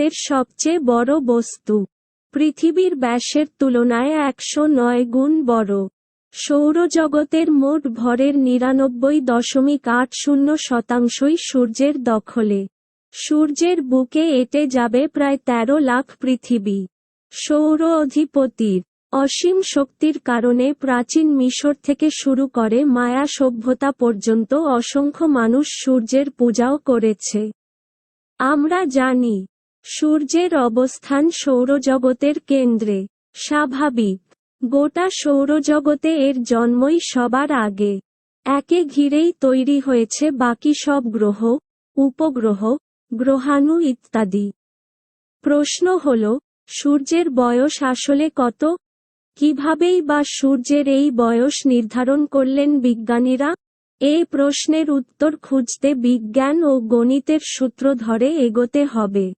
জগতের সবচেয়ে বড় বস্তু। পৃথিবীর ব্যাসের তুলনায় একশো নয় গুণ বড়। সৌরজগতের মোট ভরের নিরানব্বই দশমিক আট শূন্য শতাংশই সূর্যের দখলে। সূর্যের বুকে এটে যাবে প্রায় তেরো লাখ পৃথিবী। সৌর অধিপতির অসীম শক্তির কারণে প্রাচীন মিশর থেকে শুরু করে মায়া সভ্যতা পর্যন্ত অসংখ্য মানুষ সূর্যের পূজাও করেছে। আমরা জানি সূর্যের অবস্থান সৌরজগতের কেন্দ্রে। স্বাভাবিক। গোটা সৌরজগতে এর জন্মই সবার আগে। একে ঘিরেই তৈরি হয়েছে বাকি সব গ্রহ, উপগ্রহ, গ্রহাণু ইত্যাদি। প্রশ্ন হল, সূর্যের বয়স আসলে কত? কিভাবেই বা সূর্যের এই বয়স নির্ধারণ করলেন বিজ্ঞানীরা? এই প্রশ্নের উত্তর খুঁজতে বিজ্ঞান ও গণিতের সূত্র ধরে এগোতে হবে।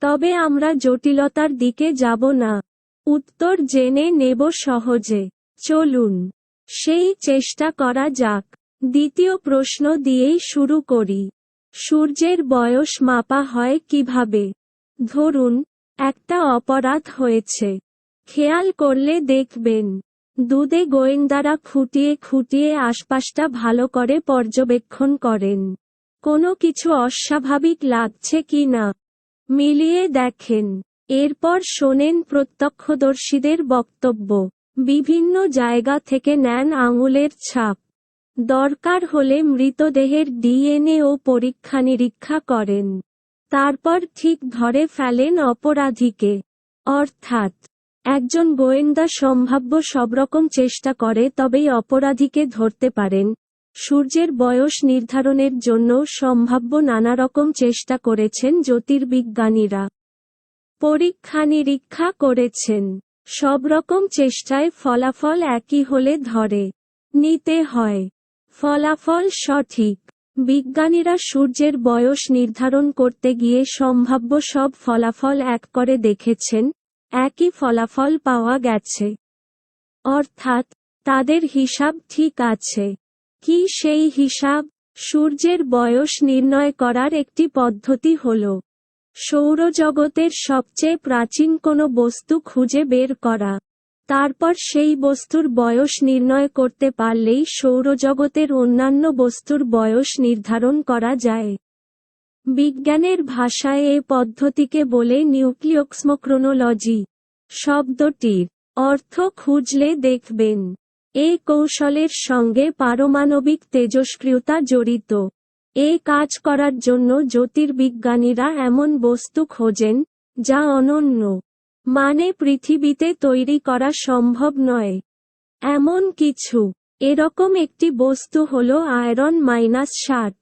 তবে আমরা জটিলতার দিকে যাব না। উত্তর জেনে নেব সহজে। চলুন, সেই চেষ্টা করা যাক। দ্বিতীয় প্রশ্ন দিয়েই শুরু করি। সূর্যের বয়স মাপা হয় কীভাবে? ধরুন, একটা অপরাধ হয়েছে। খেয়াল করলে দেখবেন, দুধে গোয়েন্দারা খুঁটিয়ে খুঁটিয়ে আশপাশটা ভালো করে পর্যবেক্ষণ করেন। কোনো কিছু অস্বাভাবিক লাগছে কি না মিলিয়ে দেখেন। এরপর শোনেন প্রত্যক্ষদর্শীদের বক্তব্য। বিভিন্ন জায়গা থেকে নেন আঙুলের ছাপ। দরকার হলে মৃতদেহের ডিএনএ ও পরীক্ষা নিরীক্ষা করেন। তারপর ঠিক ধরে ফেলেন অপরাধীকে। অর্থাৎ, একজন গোয়েন্দা সম্ভাব্য সবরকম চেষ্টা করে তবেই অপরাধীকে ধরতে পারেন সূর্যের বয়স নির্ধারণের জন্য সম্ভাব্য নানা রকম চেষ্টা করেছেন জ্যোতির্বিজ্ঞানীরা। পরীক্ষা নিরীক্ষা করেছেন। সব রকম চেষ্টায় ফলাফল একই হলে ধরে নিতে হয়। ফলাফল সঠিক। বিজ্ঞানীরা সূর্যের বয়স নির্ধারণ করতে গিয়ে সম্ভাব্য সব ফলাফল এক করে দেখেছেন, একই ফলাফল পাওয়া গেছে। অর্থাৎ তাদের হিসাব ঠিক আছে। কি সেই হিসাব? সূর্যের বয়স নির্ণয় করার একটি পদ্ধতি হল, সৌরজগতের সবচেয়ে প্রাচীন কোনো বস্তু খুঁজে বের করা। তারপর সেই বস্তুর বয়স নির্ণয় করতে পারলেই সৌরজগতের অন্যান্য বস্তুর বয়স নির্ধারণ করা যায়। বিজ্ঞানের ভাষায় এ পদ্ধতিকে বলে নিউক্লিয়ক্সমোক্রোনোলজি শব্দটির অর্থ খুঁজলে দেখবেন। এই কৌশলের সঙ্গে পারমাণবিক তেজস্ক্রিয়তা জড়িত। এ কাজ করার জন্য জ্যোতির্বিজ্ঞানীরা এমন বস্তু খোঁজেন, যা অনন্য। মানে পৃথিবীতে তৈরি করা সম্ভব নয়। এমন কিছু। এরকম একটি বস্তু হল আয়রন মাইনাস ষাট।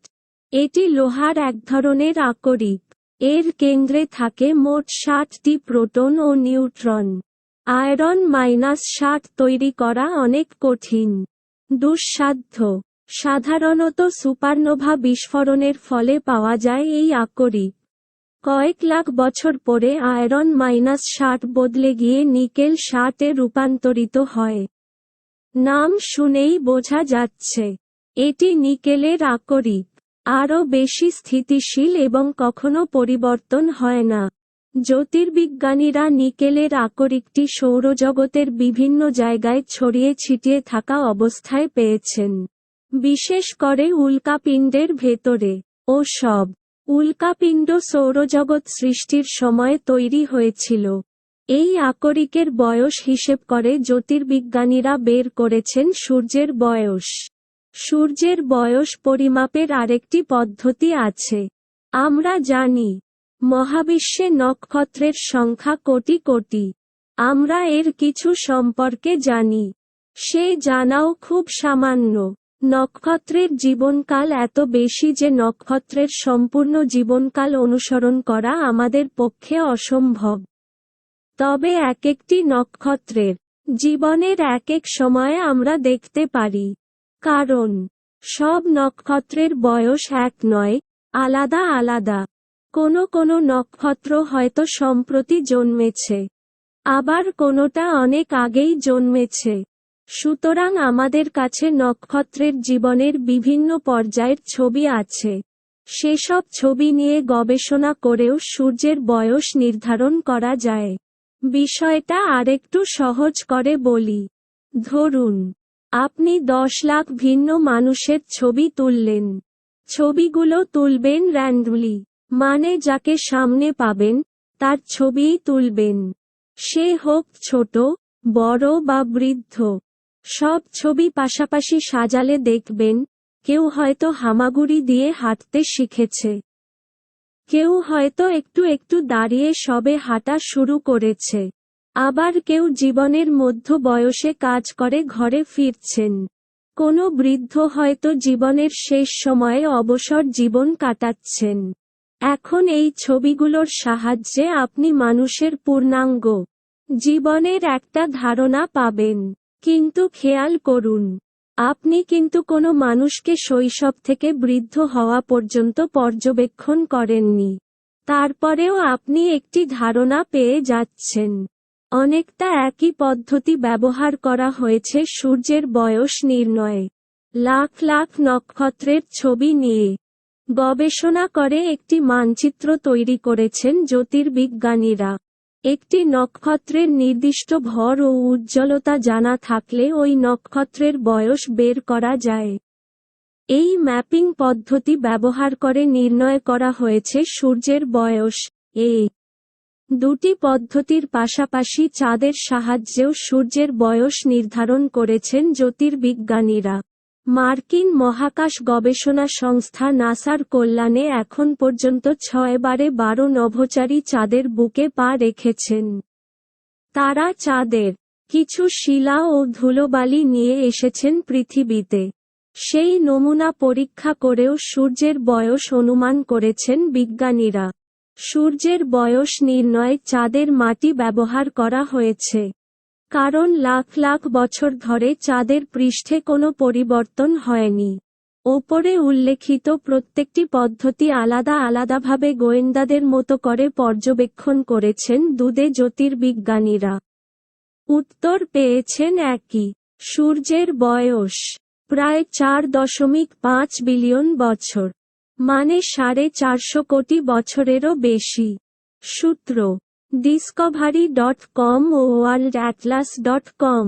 এটি লোহার এক ধরনের আকরিক। এর কেন্দ্রে থাকে মোট ষাটটি প্রোটন ও নিউট্রন। আয়রন মাইনাস ষাট তৈরি করা অনেক কঠিন। দুঃসাধ্য। সাধারণত সুপারনোভা বিস্ফোরণের ফলে পাওয়া যায় এই আকরিক কয়েক লাখ বছর পরে আয়রন মাইনাস ষাট বদলে গিয়ে নিকেল ষাটে রূপান্তরিত হয়। নাম শুনেই বোঝা যাচ্ছে। এটি নিকেলের আকরিক আরও বেশি স্থিতিশীল এবং কখনো পরিবর্তন হয় না। জ্যোতির্বিজ্ঞানীরা নিকেলের আকরিকটি সৌরজগতের বিভিন্ন জায়গায় ছড়িয়ে ছিটিয়ে থাকা অবস্থায় পেয়েছেন। বিশেষ করে উল্কাপিণ্ডের ভেতরে। ও সব। উল্কাপিণ্ড সৌরজগৎ সৃষ্টির সময় তৈরি হয়েছিল। এই আকরিকের বয়স হিসেব করে জ্যোতির্বিজ্ঞানীরা বের করেছেন সূর্যের বয়স। সূর্যের বয়স পরিমাপের আরেকটি পদ্ধতি আছে। আমরা জানি মহাবিশ্বে নক্ষত্রের সংখ্যা কোটি কোটি। আমরা এর কিছু সম্পর্কে জানি। সে জানাও খুব সামান্য, নক্ষত্রের জীবনকাল এত বেশি যে নক্ষত্রের সম্পূর্ণ জীবনকাল অনুসরণ করা আমাদের পক্ষে অসম্ভব। তবে এক একটি নক্ষত্রের জীবনের এক এক সময়ে আমরা দেখতে পারি। কারণ, সব নক্ষত্রের বয়স এক নয়, আলাদা আলাদা। কোনো কোনো নক্ষত্র হয়তো সম্প্রতি জন্মেছে। আবার কোনোটা অনেক আগেই জন্মেছে। সুতরাং আমাদের কাছে নক্ষত্রের জীবনের বিভিন্ন পর্যায়ের ছবি আছে। সেসব ছবি নিয়ে গবেষণা করেও সূর্যের বয়স নির্ধারণ করা যায়। বিষয়টা আরেকটু সহজ করে বলি। ধরুন, আপনি দশ লাখ ভিন্ন মানুষের ছবি তুললেন। ছবিগুলো তুলবেন র্যান্ডমলি মানে যাকে সামনে পাবেন, তার ছবিই তুলবেন। সে হোক ছোট, বড় বা বৃদ্ধ, সব ছবি পাশাপাশি সাজালে দেখবেন, কেউ হয়তো হামাগুড়ি দিয়ে হাঁটতে শিখেছে। কেউ হয়তো একটু একটু দাঁড়িয়ে সবে হাঁটা শুরু করেছে। আবার কেউ জীবনের মধ্য বয়সে কাজ করে ঘরে ফিরছেন। কোনো বৃদ্ধ হয়তো জীবনের শেষ সময়ে অবসর জীবন কাটাচ্ছেন। এখন এই ছবিগুলোর সাহায্যে আপনি মানুষের পূর্ণাঙ্গ জীবনের একটা ধারণা পাবেন। কিন্তু খেয়াল করুন, আপনি কিন্তু কোনো মানুষকে শৈশব থেকে বৃদ্ধ হওয়া পর্যন্ত পর্যবেক্ষণ করেননি। তারপরেও আপনি একটি ধারণা পেয়ে যাচ্ছেন। অনেকটা একই পদ্ধতি ব্যবহার করা হয়েছে সূর্যের বয়স নির্ণয়ে। লাখ লাখ নক্ষত্রের ছবি নিয়ে। গবেষণা করে একটি মানচিত্র তৈরি করেছেন জ্যোতির্বিজ্ঞানীরা। একটি নক্ষত্রের নির্দিষ্ট ভর ও উজ্জ্বলতা জানা থাকলে ওই নক্ষত্রের বয়স বের করা যায়। এই ম্যাপিং পদ্ধতি ব্যবহার করে নির্ণয় করা হয়েছে সূর্যের বয়স, এ। দুটি পদ্ধতির পাশাপাশি চাঁদের সাহায্যেও সূর্যের বয়স নির্ধারণ করেছেন জ্যোতির্বিজ্ঞানীরা। মার্কিন মহাকাশ গবেষণা সংস্থা নাসার কল্যাণে এখন পর্যন্ত ছয় বারে বারো নভোচারী চাঁদের বুকে পা রেখেছেন। তারা চাঁদের কিছু শিলা ও ধুলোবালি নিয়ে এসেছেন পৃথিবীতে। সেই নমুনা পরীক্ষা করেও সূর্যের বয়স অনুমান করেছেন বিজ্ঞানীরা। সূর্যের বয়স নির্ণয়ে চাঁদের মাটি ব্যবহার করা হয়েছে। কারণ লাখ লাখ বছর ধরে চাঁদের পৃষ্ঠে কোনো পরিবর্তন হয়নি। ওপরে উল্লেখিত প্রত্যেকটি পদ্ধতি আলাদা আলাদাভাবে গোয়েন্দাদের মতো করে পর্যবেক্ষণ করেছেন দুদে জ্যোতির্বিজ্ঞানীরা। উত্তর পেয়েছেন একই। সূর্যের বয়স প্রায় চার দশমিক পাঁচ বিলিয়ন বছর মানে সাড়ে চারশো কোটি বছরেরও বেশি। সূত্র ডিসকভারি ডট কম ও ওয়ার্ল্ড অ্যাটলাস ডট কম